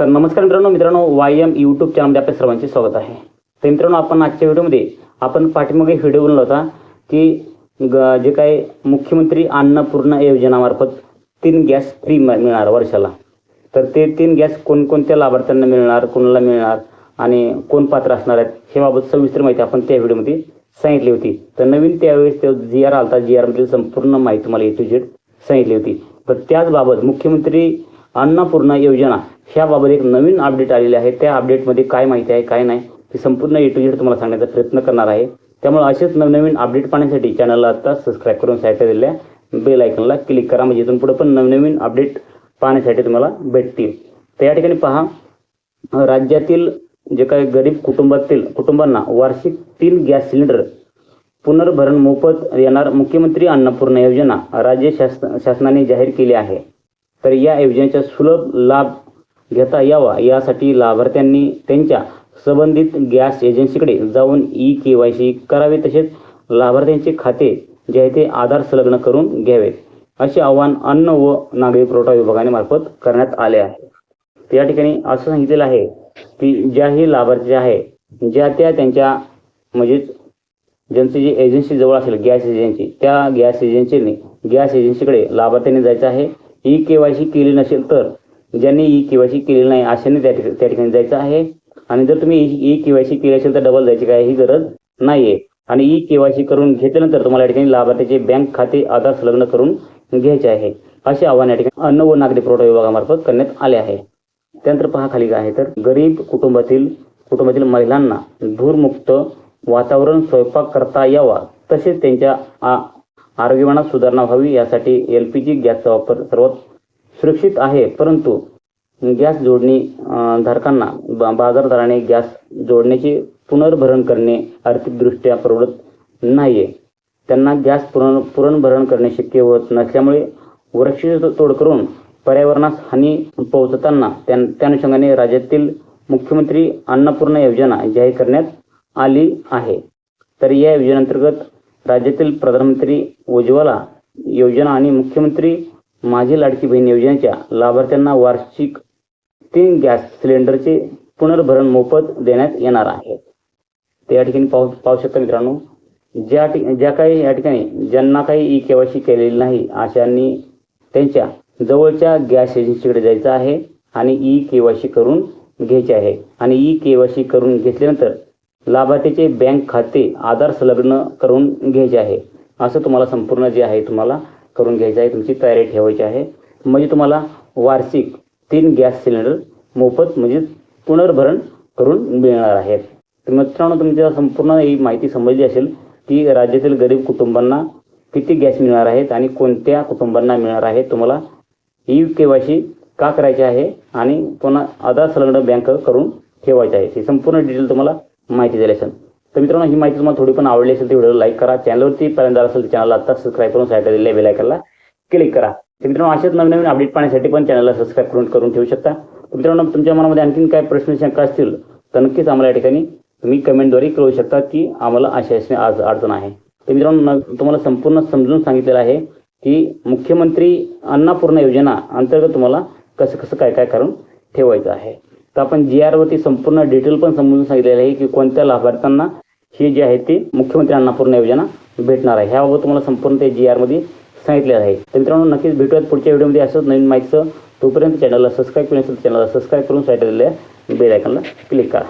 तर नमस्कार मित्रांनो मित्रांनो वाय एम यूट्यूब चॅनलमध्ये आपल्या सर्वांचे स्वागत आहे. तर मित्रांनो आपण आजच्या व्हिडिओमध्ये आपण पाठीमागे व्हिडिओ बनवला होता की ग जे काय मुख्यमंत्री अन्नपूर्णा योजनामार्फत तीन गॅस फ्री मिळणार वर्षाला. तर ते तीन गॅस कोणकोणत्या लाभार्थ्यांना मिळणार कोणाला मिळणार आणि कोण पात्र असणार आहेत हे बाबत सविस्तर माहिती आपण त्या व्हिडिओमध्ये सांगितली होती. तर नवीन त्यावेळेस ते जी आर आलता जी आरमधील संपूर्ण माहिती तुम्हाला ए टू झेड सांगितली होती. तर त्याचबाबत मुख्यमंत्री अन्नपूर्णा योजना ह्याबाबत एक नवीन अपडेट आलेले आहे. त्या अपडेटमध्ये काय माहिती आहे काय नाही हे संपूर्ण ए टू झेड तुम्हाला सांगण्याचा प्रयत्न करणार आहे. त्यामुळे असेच नवनवीन अपडेट पाहण्यासाठी चॅनलला आता सबस्क्राईब करून साईडला दिलेल्या बेल आयकनला क्लिक करा. म्हणजे इथून पुढे पण नवनवीन अपडेट पाहण्यासाठी तुम्हाला भेटतील. तर या ठिकाणी पहा राज्यातील जे काही गरीब कुटुंबातील कुटुंबांना वार्षिक तीन गॅस सिलेंडर पुनर्भरण मोफत येणार मुख्यमंत्री अन्नपूर्णा योजना राज्य शासन शासनाने जाहीर केली आहे. तर या योजनेचा सुलभ लाभ घेता यावा. यासाठी लाभार्थ्यांनी त्यांच्या संबंधित गॅस एजन्सीकडे जाऊन ई के वाय सी करावे तसेच लाभार्थ्यांचे खाते जे आहे ते आधार संलग्न करून घ्यावेत. असे आवाहन अन्न व नागरी पुरवठा विभागाने मार्फत करण्यात आले आहे. या ठिकाणी असं सांगितलेलं आहे की ज्याही लाभार्थी आहे ज्या त्या त्यांच्या म्हणजेच ज्यांची जी एजन्सी जवळ असेल गॅस एजन्सी त्या गॅस एजन्सीने गॅस एजन्सीकडे लाभार्थ्यांनी जायचं आहे. ई के वाय सी केली नसेल तर ज्यांनी ई के वाय सी केलेली नाही अशाने त्या ठिकाणी त्या ठिकाणी जायचं आहे. आणि जर तुम्ही ई के वाय सी केली असेल तर डबल जायची काही गरज नाही आहे आणि ई के वाय सी करून घेतल्यानंतर तुम्हाला या ठिकाणी लाभार्थ्याचे बँक खाते आधार संलग्न करून घ्यायचे आहे. असे आव्हान या ठिकाणी अन्न व नागरी पुरवठा विभागामार्फत करण्यात आले आहे. त्यानंतर पहा खाली काय आहे तर गरीब कुटुंबातील कुटुंबातील महिलांना धूरमुक्त वातावरण स्वयंपाक करता यावा तसेच त्यांच्या आरोग्यमानात सुधारणा व्हावी यासाठी एल पी जी गॅसचा वापर सर्वात सुरक्षित आहे. परंतु गॅस जोडणी धारकांना बा- बाजारदाराने गॅस जोडण्याचे पुनर्भरण करणे आर्थिकदृष्ट्या परवडत नाहीये. त्यांना गॅस पुरण पुनर्भरण करणे शक्य होत नसल्यामुळे वृक्षाची तोड करून पर्यावरणास हानी पोहोचताना त्या राज्यातील मुख्यमंत्री अन्नपूर्णा योजना जाहीर करण्यात आली आहे. तर या योजनेअंतर्गत राज्यातील प्रधानमंत्री उज्ज्वला योजना आणि मुख्यमंत्री माझी लाडकी बहीण योजनेच्या लाभार्थ्यांना वार्षिक तीन गॅस सिलेंडरचे पुनर्भरण मोफत देण्यात येणार आहे. त्या या ठिकाणी पाहू पाहू शकता मित्रांनो. ज्या ठिक ज्या काही या ठिकाणी ज्यांना काही ई केवायसी केलेली नाही अशांनी त्यांच्या जवळच्या गॅस एजन्सीकडे जायचं आहे आणि ई केवायसी करून घ्यायचे आहे. आणि ई केवायसी करून घेतल्यानंतर लाभार्थीचे बँक खाते आधार संलग्न करून घ्यायचे आहे. असं तुम्हाला संपूर्ण जे आहे तुम्हाला करून घ्यायचं आहे. तुमची तयारी ठेवायची आहे. म्हणजे तुम्हाला वार्षिक तीन गॅस सिलेंडर मोफत म्हणजे पुनर्भरण करून मिळणार आहेत. तर मित्रांनो तुमच्या संपूर्ण ही माहिती समजली असेल की राज्यातील गरीब कुटुंबांना किती गॅस मिळणार आहेत आणि कोणत्या कुटुंबांना मिळणार आहे तुम्हाला ई के वाय सी का करायची आहे आणि पुन्हा आधार संलग्न बँक करून ठेवायचे आहे. ही संपूर्ण डिटेल तुम्हाला माहिती दिली असेल. तर मित्रांनो ही माहिती तुम्हाला थोडी पण आवडली असेल तर व्हिडिओ लाईक करा. चॅनलवरती पर्यंत असेल तर चॅनलला आता सबस्क्राईब करून साईडला दिलेल्या बेलायकनला क्लिक करा. तर मित्रांनो असेच नवीन नवीन अपडेट पाहण्यासाठी पण चॅनलला सबस्क्राईब करून करून ठेवू शकता. मित्रांनो तुमच्या मनामध्ये आणखीन काय प्रश्न शंका असतील तर नक्कीच आम्हाला या ठिकाणी तुम्ही कमेंटद्वारे कळू शकता की आम्हाला अशा अशी आज अडचण आहे. तर मित्रांनो तुम्हाला संपूर्ण समजून सांगितलेलं आहे की मुख्यमंत्री अन्नपूर्णा योजना अंतर्गत तुम्हाला कसं कसं काय काय करून ठेवायचं आहे. तर आपण जी आरवरती संपूर्ण डिटेल पण समजून सांगितलेलं आहे की कोणत्या लाभार्थ्यांना हे जे आहे ते मुख्यमंत्री अन्नपूर्ण योजना भेटणार आहे. ह्याबाबत तुम्हाला संपूर्ण ते जी आरमध्ये सांगितलेलं आहे. तर मित्रांनो नक्कीच भेटूयात पुढच्या व्हिडिओमध्ये असंच नवीन माहितीचं. तोपर्यंत चॅनलला सबस्क्राईब केलं असेल चॅनलला सबस्क्राईब करून साईट दिलेल्या बेल आयकनला क्लिक करा.